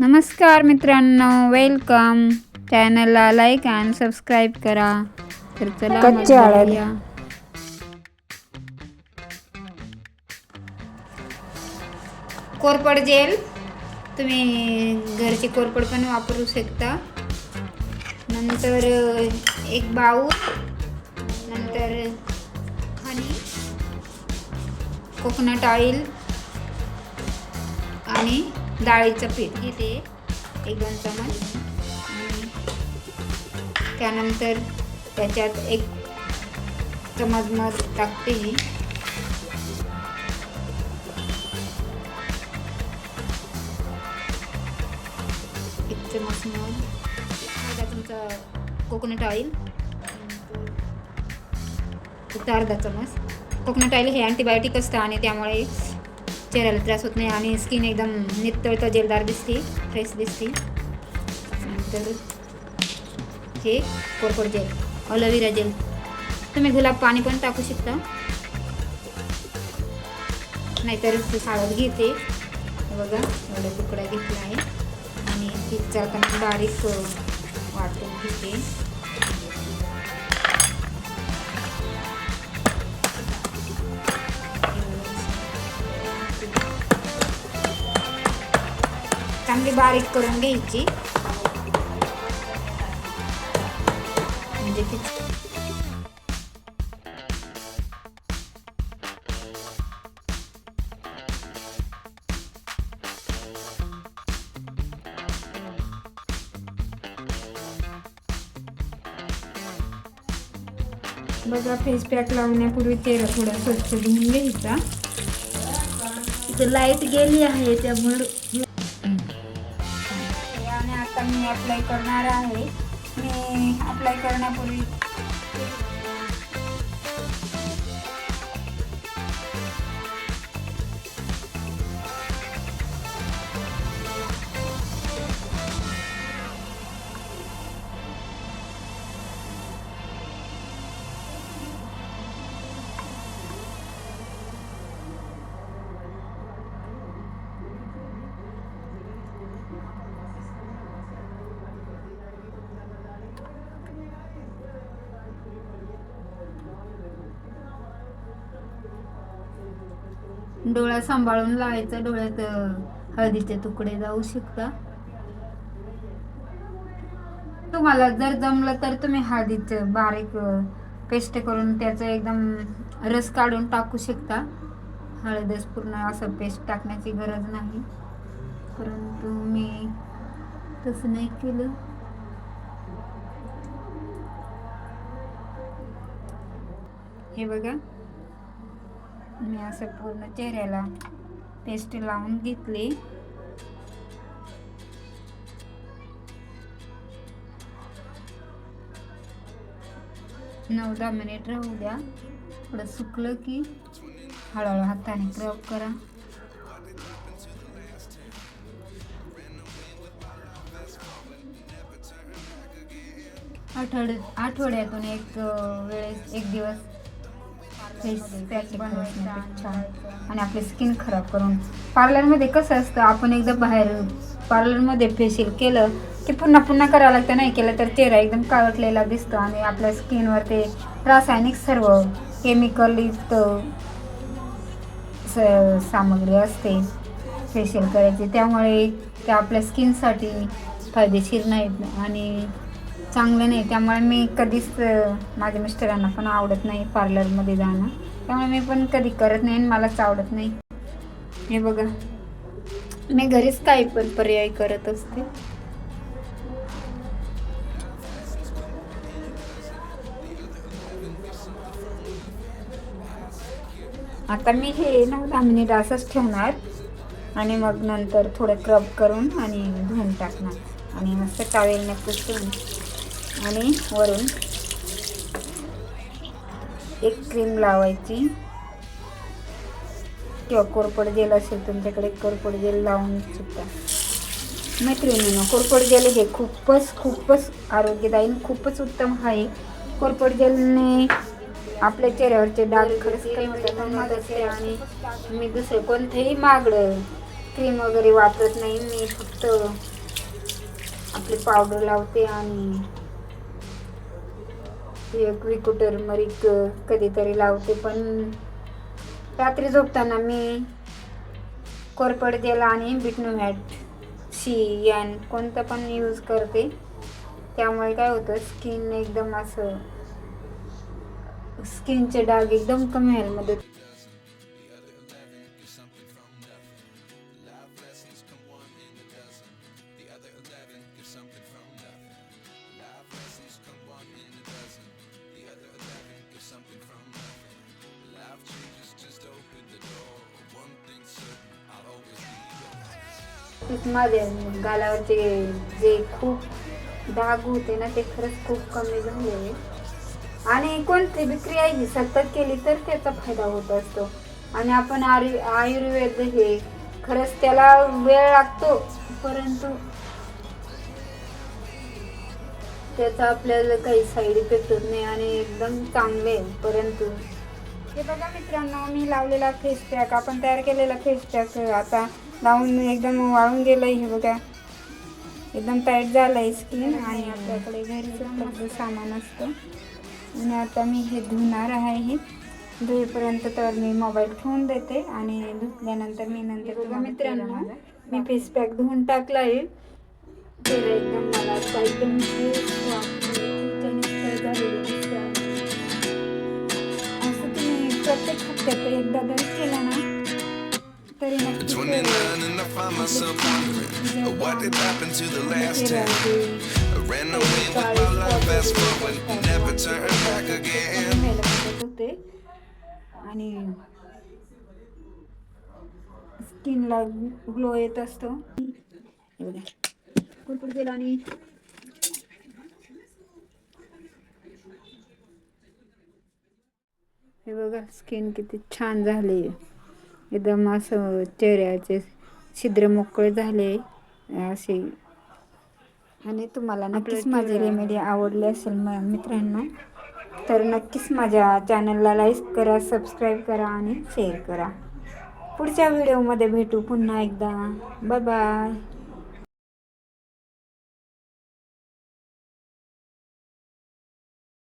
नमस्कार मित्रांनो वेलकम चॅनलला लाईक आणि सबस्क्राईब करा. तर चला मग हळद. कोरपड जेल. तुम्ही घरची कोरपड पण वापरू शकता. नंतर अ, एक बाऊल. नंतर हनी. कोकोनट ऑइल आणि डाळीचं पीठ घेते. एक दोन चमच. त्यानंतर त्याच्यात एक चमच मध टाकते एक चमच मध. अर्धा कोकोनट ऑइल अर्धा चमच. कोकोनट ऑइल हे अँटीबायोटिक असतं आणि त्यामुळे चेहऱ्याला त्रास होत नाही आणि स्किन एकदम नितळ जेलदार दिसते फ्रेश दिसते. नंतर हे कोरफड जेल ऑलोवेरा जेल तुम्ही गुलाब पाणी पण टाकू शकता. नाहीतर ती घेते. बघा एवढा तुकडा घेतला आहे. आणि ती चालताना बारीक वाटून घेते. चांगली बारीक करून घ्यायची. म्हणजे बघा फेस पॅक लावण्यापूर्वी तेरा थोडा स्वच्छ धुवून घ्यायचा. लाइट गेली आहे त्यामुळे मी अप्लाय करणार आहे. मी अप्लाय करण्यापूर्वी डोळा सांभाळून लावायचा डोळ्यात हळदीचे तुकडे जाऊ शकता. तुम्हाला जर जमलं तर तुम्ही हळदीचं बारीक पेस्ट करून त्याचं एकदम रस काढून टाकू शकता. हळदच पूर्ण असं पेस्ट टाकण्याची गरज नाही. परंतु मी तसं नाही केलं. हे बघा. मी असं पूर्ण चेहऱ्याला पेस्ट लावून घेतली. नऊ दहा मिनिट राहू द्या. थोडं सुकलं की हळूहळू हाताने क्रब करा. आठवड आठवड्यातून एक वेळेस एक दिवस फेस पॅक छान. आणि आपली स्किन खराब करून. पार्लरमध्ये कसं असतं आपण एकदा बाहेर पार्लरमध्ये फेशियल केलं की पुन्हा पुन्हा करावं लागतं नाही केलं तर चेहरा एकदम काळटलेला दिसतो आणि आपल्या स्किनवर ते रासायनिक सर्व केमिकलयुक्त स सामग्री असते फेशियल करायची. त्यामुळे ते आपल्या स्किनसाठी फायदेशीर नाहीत. आणि चांगलं नाही. त्यामुळे मी कधीच माझ्या मिस्टरांना पण आवडत नाही पार्लरमध्ये जाणं. त्यामुळे मी पण कधी करत नाही आणि मलाच आवडत नाही. हे बघा. मी घरीच काही पण पर्याय करत असते. आता मी हे नऊ दहा मिनिट असंच ठेवणार. आणि मग नंतर थोडं क्रब करून आणि धुवून टाकणार. आणि मस्त टावेलने पुसून. आणि वरून एक क्रीम लावायची. किंवा कोरपड जेल असेल तुमच्याकडे कोरपड जेल लावून सुद्धा. मैत्रिणीनं कोरपड जेल हे खूपच खूपच आरोग्यदायी खूपच उत्तम आहे. कोरपड जेलने आपल्या चेहऱ्यावरचे डाग खरंच काही आणि मी दुसरं कोणतंही मागडं क्रीम वगैरे वापरत नाही. मी फक्त आपली पावडर लावते आणि एक विकुटर मरीक कधीतरी लावते पण रात्री झोपताना मी कोरपड आणि बिटनो मॅट सी यान कोणतं पण यूज करते. त्यामुळे काय होतं स्किन एकदम असं स्किनचे डाग एकदम कमी व्हायला मदत तेच माझे गालावरचे जे खूप डाग होते ना ते खरंच खूप कमी झाले आणि कोणती बी क्रिया ही? सतत केली तर त्याचा फायदा होत असतो. आणि आपण आयु आयुर्वेद हे खरंच त्याला वेळ लागतो परंतु त्याचा आपल्याला काही साईड इफेक्ट होत नाही आणि एकदम चांगले परंतु हे बघा मित्रांनो मी लावलेला फेस पॅक आपण तयार केलेला फेस पॅक आता लावून एकदम वाळून गेलंय हे बघा. एकदम टाईट झालंय स्किन आणि आपल्याकडे घरीच उपलब्ध सामान असतं. आणि आता मी हे धुणार आहे हे. धुईपर्यंत तर मी मोबाईल ठेवून देते आणि धुतल्यानंतर मी नंतर बघा मित्रांनो मी फेस पॅक धुवून टाकला आहे चेहरा एकदम मला असा एकदम. असं तुम्ही प्रत्येक हप्त्यात एकदा जरी केलं ना तरी नक्की 29 and I find myself wondering uh, what did happen to the last 10. I ran away with my life, fast forward, never turn back again. होते आणि स्किनला ग्लो येत असतो हे बघा. कुरकुर केलं आणि हे बघा स्किन किती छान झाली एकदम असं चेहऱ्याचे छिद्र मोकळे झाले असे. आणि तुम्हाला नक्कीच माझी रेमेडी आवडली असेल म मित्रांनो तर नक्कीच माझ्या चॅनलला लाईक करा सबस्क्राईब करा आणि शेअर करा. पुढच्या व्हिडिओमध्ये भेटू पुन्हा एकदा. Bye bye